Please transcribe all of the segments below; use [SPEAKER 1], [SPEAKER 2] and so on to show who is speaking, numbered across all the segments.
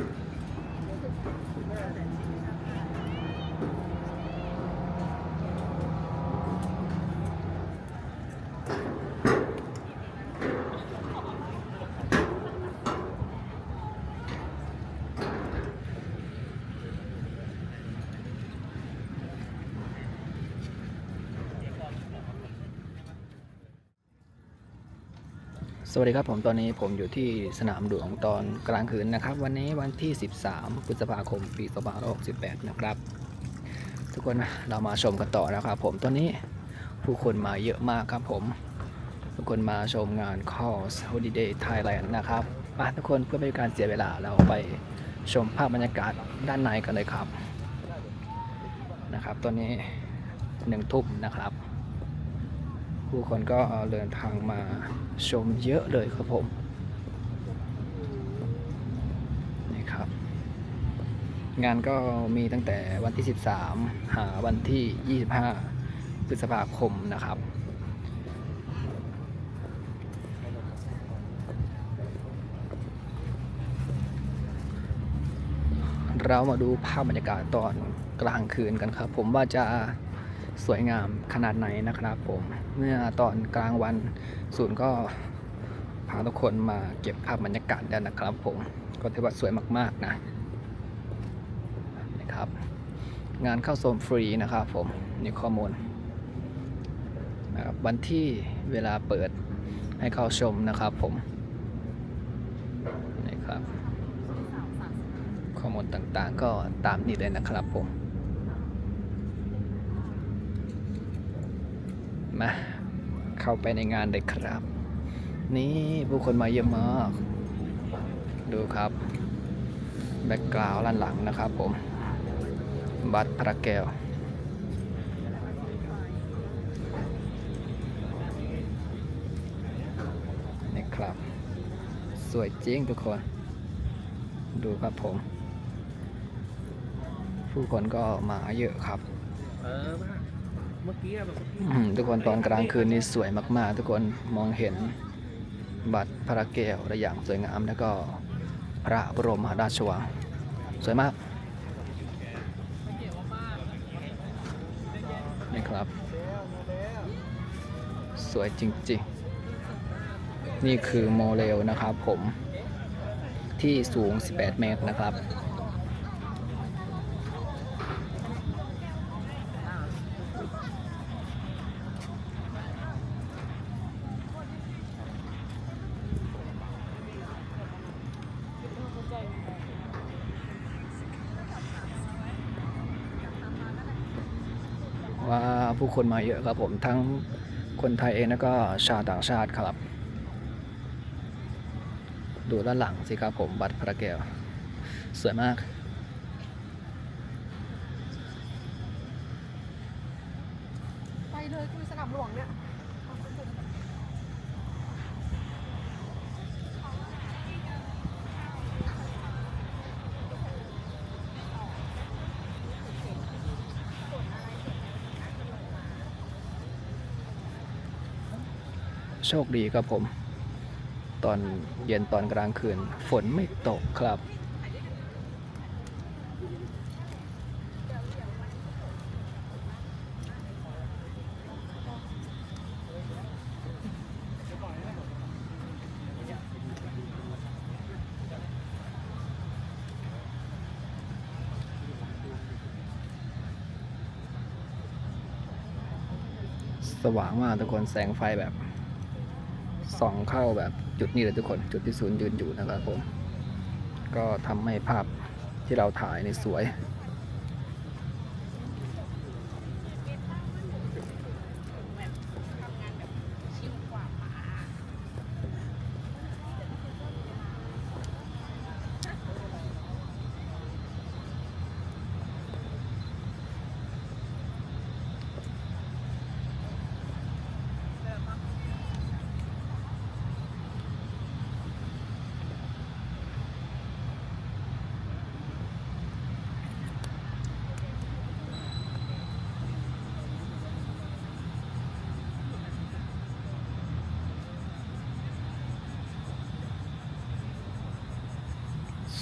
[SPEAKER 1] Thank you. สวัสดีครับผมตอนนี้ผมอยู่ที่สนามหลวงตอนกลางคืนนะครับ วันนี้วันที่ 13 พฤษภาคม ปี2568 นะครับ ทุกคนเรามาชมกันต่อนะครับ ผมตอนนี้ผู้คนมาเยอะมากครับผมทุกคนมาชมงาน Calls Holiday Thailand นะครับมาทุกคนเพื่อไม่ให้การเสียเวลาเราไปชมภาพบรรยากาศด้านในกันเลยครับนะครับ ตอนนี้หนึ่งทุ่มนะครับ ผู้คนก็เดินทางมาชมเยอะเลยครับผมนี่ครับ งานก็มีตั้งแต่วันที่ 13 หาวันที่ 25 พฤษภาคมนะครับเรามาดูภาพบรรยากาศตอนกลางคืนกันครับ ผมว่าจะสวยงามขนาดไหนนะครับผม เมื่อตอนกลางวันศูนย์ก็พาทุกคนมาเก็บภาพบรรยากาศแล้วนะครับ ผมก็ถือว่าสวยมากๆนะนะครับ งานเข้าชมฟรีนะครับ ผมนี่ข้อมูลนะครับวันที่เวลาเปิดให้เข้าชมนะครับผมนี่ครับข้อมูลต่างๆก็ตามนี้เลยนะครับผม มา เข้าไปในงานเลยครับ นี่ผู้คนมาเยอะมาก ดูครับ แบ็กกราวด์ด้านหลังนะครับผม บัตรพระแก้วนี่ครับ สวยจริงทุกคน ดูครับผม ผู้คนก็มาเยอะครับ
[SPEAKER 2] เออ
[SPEAKER 1] ทุกคนตอนกลางคืนนี่สวยมาก ๆ ทุกคนมองเห็นบัตรพระแก้วได้อย่างสวยงามแล้วก็พระบรมมหาราชวังสวยมากนี่ครับ สวยจริง ๆ นี่คือโมเรลนะครับผมที่สูง 18 เมตรนะครับ ว่า ผู้คนมาเยอะครับผมทั้งคนไทยเองแล้วก็ชาวต่างชาติครับ ดูด้านหลังสิครับผมบัตรพระแก้ว สวยมาก
[SPEAKER 3] ไปเลยคือสนามหลวงเนี่ย
[SPEAKER 1] โชคดีครับผม ตอนเย็นตอนกลางคืน ฝนไม่ตกครับ สว่างมากทุกคนแสงไฟแบบ ส่องเข้าแบบจุดนี้เลยทุกคน จุดที่ศูนย์ยืนอยู่นะครับผม ก็ทำให้ภาพที่เราถ่ายในสวย น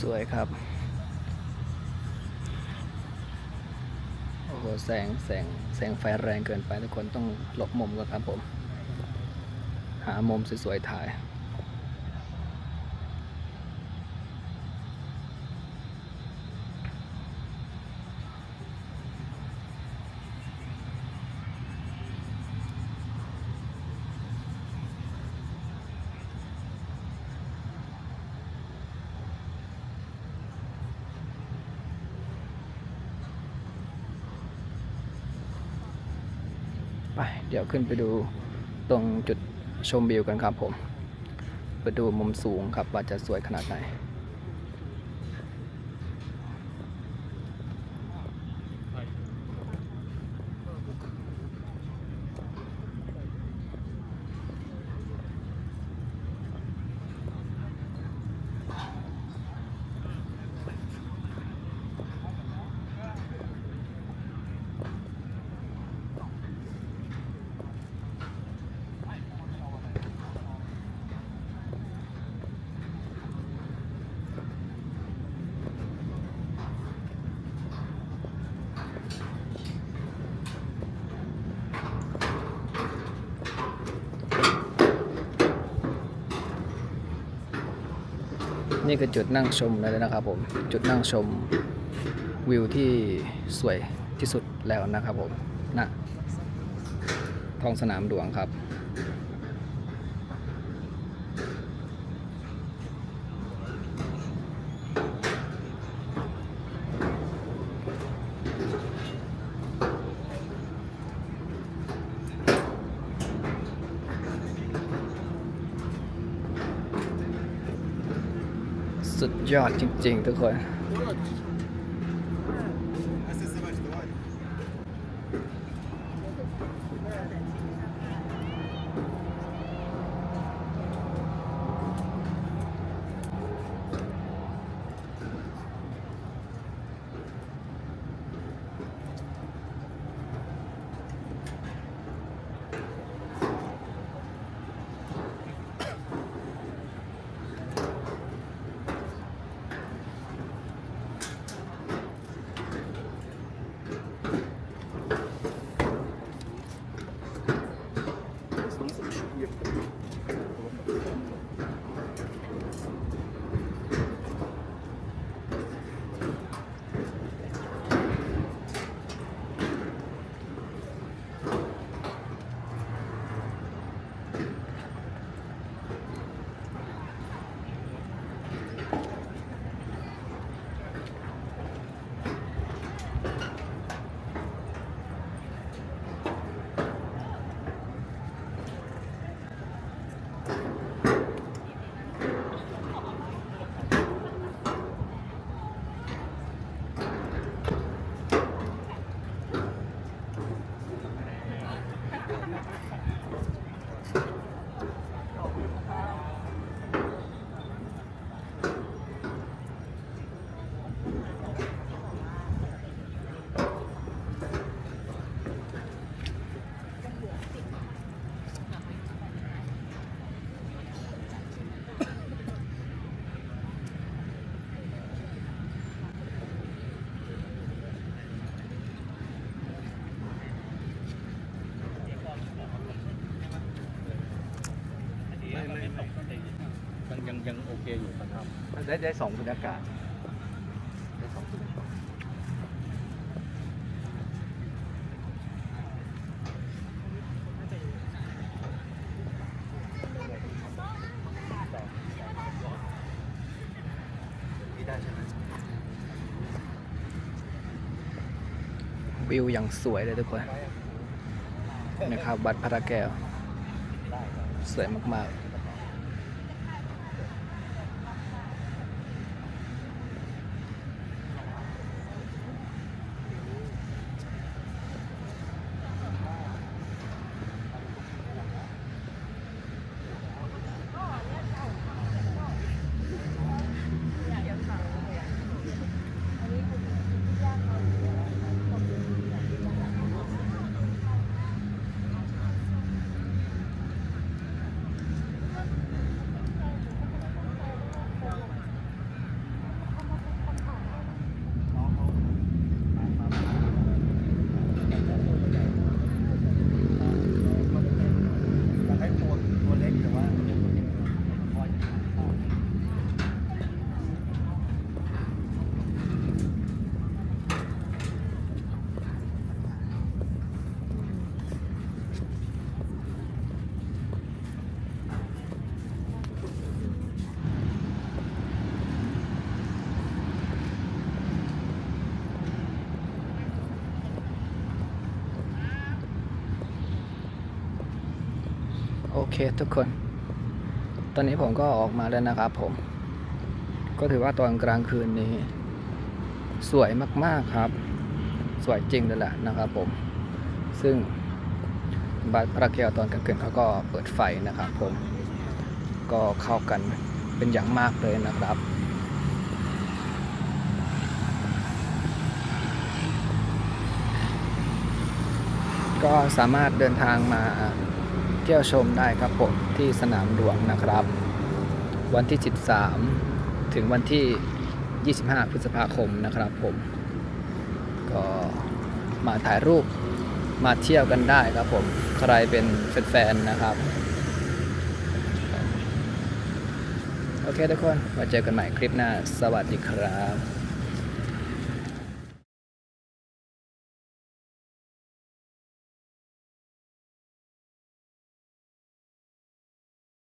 [SPEAKER 1] สวยครับ โอ้โห แสงแสงแสงไฟแรงเกินไปทุกคนต้องหลบมุมก่อนครับผม หามุมสวยๆถ่าย ไป เดี๋ยวขึ้นไปดูตรงจุดชมวิวกันครับผม ไปดูมุมสูงครับว่าจะสวยขนาดไหน นี่คือจุดนั่งชมเลยนะครับผม จุดนั่งชมวิวที่สวยที่สุดแล้วนะครับผมณท้องสนามหลวงครับ สุดยอดจริง ๆ ทุกคน
[SPEAKER 2] どうも。
[SPEAKER 1] ได้ได้สองบรรยากาศได้สองบรรยากาศวิวอย่างสวยเลยทุกคนนะครับวัดพระแก้ว สวยมาก ๆ โอเคทุกคน ตอนนี้ผมก็ออกมาแล้วนะครับผม ก็ถือว่าตอนกลางคืนนี้ สวยมากๆครับ สวยจริงเลยแหละนะครับผม ซึ่งบัดพระแก้วตอนกลางคืนเขาก็เปิดไฟนะครับผม ก็เข้ากันเป็นอย่างมากเลยนะครับก็สามารถเดินทางมา ที่ยวชมได้ครับผมที่สนามหลวงนะครับ วันที่ 13 ถึงวันที่ 25 พฤษภาคมนะครับผม ก็มาถ่ายรูปมาเที่ยวกันได้ครับผมใครเป็นแฟนๆนะครับ โอเคทุกคนมาเจอกันใหม่คลิปหน้า สวัสดีครับ